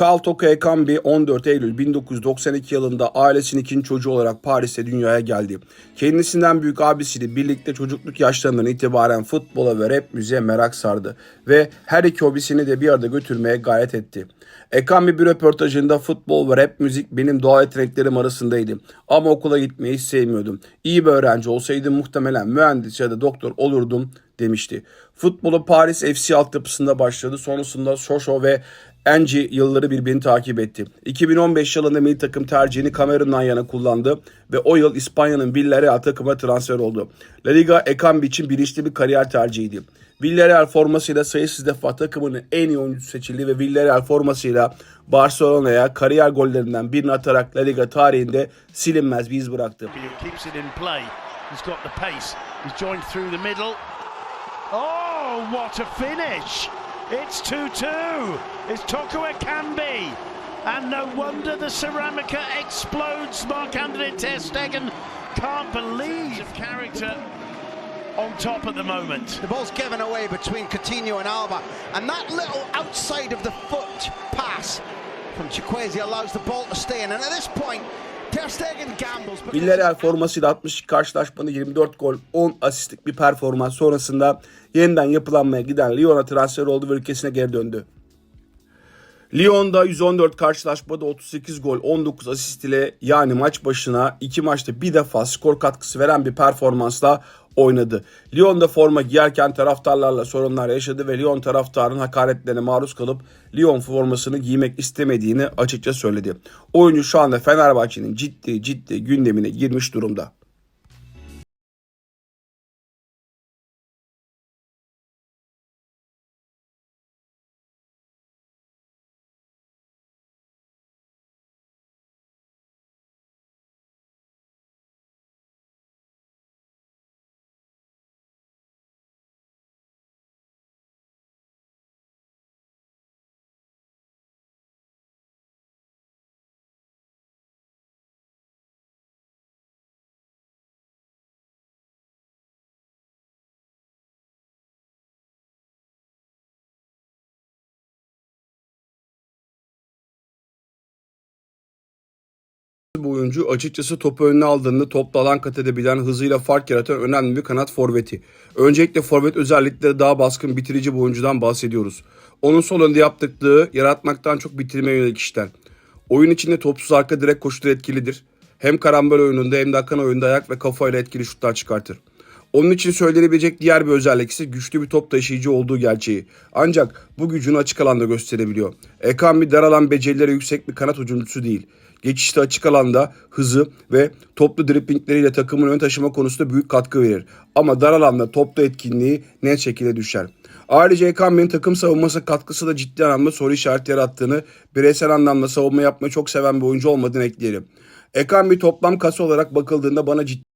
Carl Toko Ekambi 14 Eylül 1992 yılında ailesinin ikinci çocuğu olarak Paris'te dünyaya geldi. Kendisinden büyük abisiyle birlikte çocukluk yaşlarından itibaren futbola ve rap müziğe merak sardı ve her iki hobisini de bir arada götürmeye gayret etti. Ekambi bir röportajında futbol ve rap müzik benim doğal yeteneklerim arasındaydı. Ama okula gitmeyi sevmiyordum. İyi bir öğrenci olsaydım muhtemelen mühendis ya da doktor olurdum demişti. Futbolu Paris FC altyapısında başladı. Sonrasında Soşo ve Enci yılları birbirini takip etti. 2015 yılında milli takım tercihini Kamerun'dan yana kullandı ve o yıl İspanya'nın Villarreal takıma transfer oldu. La Liga Ekambi için bilinçli bir kariyer tercihiydi. Villarreal formasıyla sayısız defa takımının en iyi oyuncusu seçildi ve Villarreal formasıyla Barcelona'ya kariyer gollerinden birini atarak La Liga tarihinde silinmez bir iz bıraktı. Oh, what a finish! It's 2-2. It's Toko Ekambi. And no wonder the Ceramica explodes. Marc-Andre Ter Stegen can't believe of character on top at the moment. The ball's given away between Coutinho and Alba, and that little outside of the foot pass from Chiquese allows the ball to stay in. And at this point, Villarreal formasıyla 62 karşılaşmada 24 gol, 10 asistlik bir performans sonrasında yeniden yapılanmaya giden Lyon'a transfer oldu ve ülkesine geri döndü. Lyon'da 114 karşılaşmada 38 gol, 19 asist ile yani maç başına 2 maçta bir defa skor katkısı veren bir performansla oynadı. Lyon'da forma giyerken taraftarlarla sorunlar yaşadı ve Lyon taraftarının hakaretlerine maruz kalıp Lyon formasını giymek istemediğini açıkça söyledi. Oyuncu şu anda Fenerbahçe'nin ciddi ciddi gündemine girmiş durumda. Bu oyuncu açıkçası topu önüne aldığında topla alan kat edebilen, hızıyla fark yaratan önemli bir kanat forveti. Öncelikle forvet özellikleri daha baskın bitirici bir oyuncudan bahsediyoruz. Onun sol önde yaptıklığı yaratmaktan çok bitirmeye yönelik işler. Oyun içinde topsuz arka direkt koşuları etkilidir. Hem karambol oyununda hem de akan oyunda ayak ve kafayla etkili şutlar çıkartır. Onun için söylenebilecek diğer bir özellik ise güçlü bir top taşıyıcı olduğu gerçeği. Ancak bu gücünü açık alanda gösterebiliyor. Ekambi dar alan becerileri yüksek bir kanat hücumcusu değil. Geçişte açık alanda hızı ve toplu driplingleriyle takımın ön taşıma konusunda büyük katkı verir. Ama dar alanda toplu etkinliği net şekilde düşer. Ayrıca Ekambi'nin takım savunması katkısı da ciddi anlamda soru işareti yarattığını, bireysel anlamda savunma yapmayı çok seven bir oyuncu olmadığını ekleyelim. Ekambi toplam kasa olarak bakıldığında bana ciddi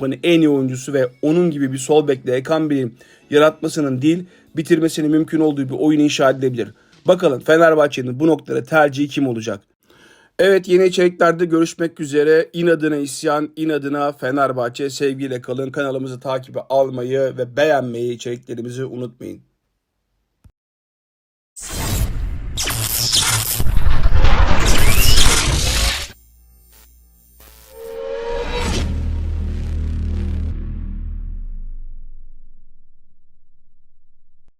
Avrupa'nın en iyi oyuncusu ve onun gibi bir sol bekle Ekambi'nin yaratmasının değil bitirmesinin mümkün olduğu bir oyun inşa edilebilir. Bakalım Fenerbahçe'nin bu noktada tercihi kim olacak? Evet yeni içeriklerde görüşmek üzere. İnadına isyan, inadına Fenerbahçe sevgiyle kalın. Kanalımızı takibe almayı ve beğenmeyi içeriklerimizi unutmayın.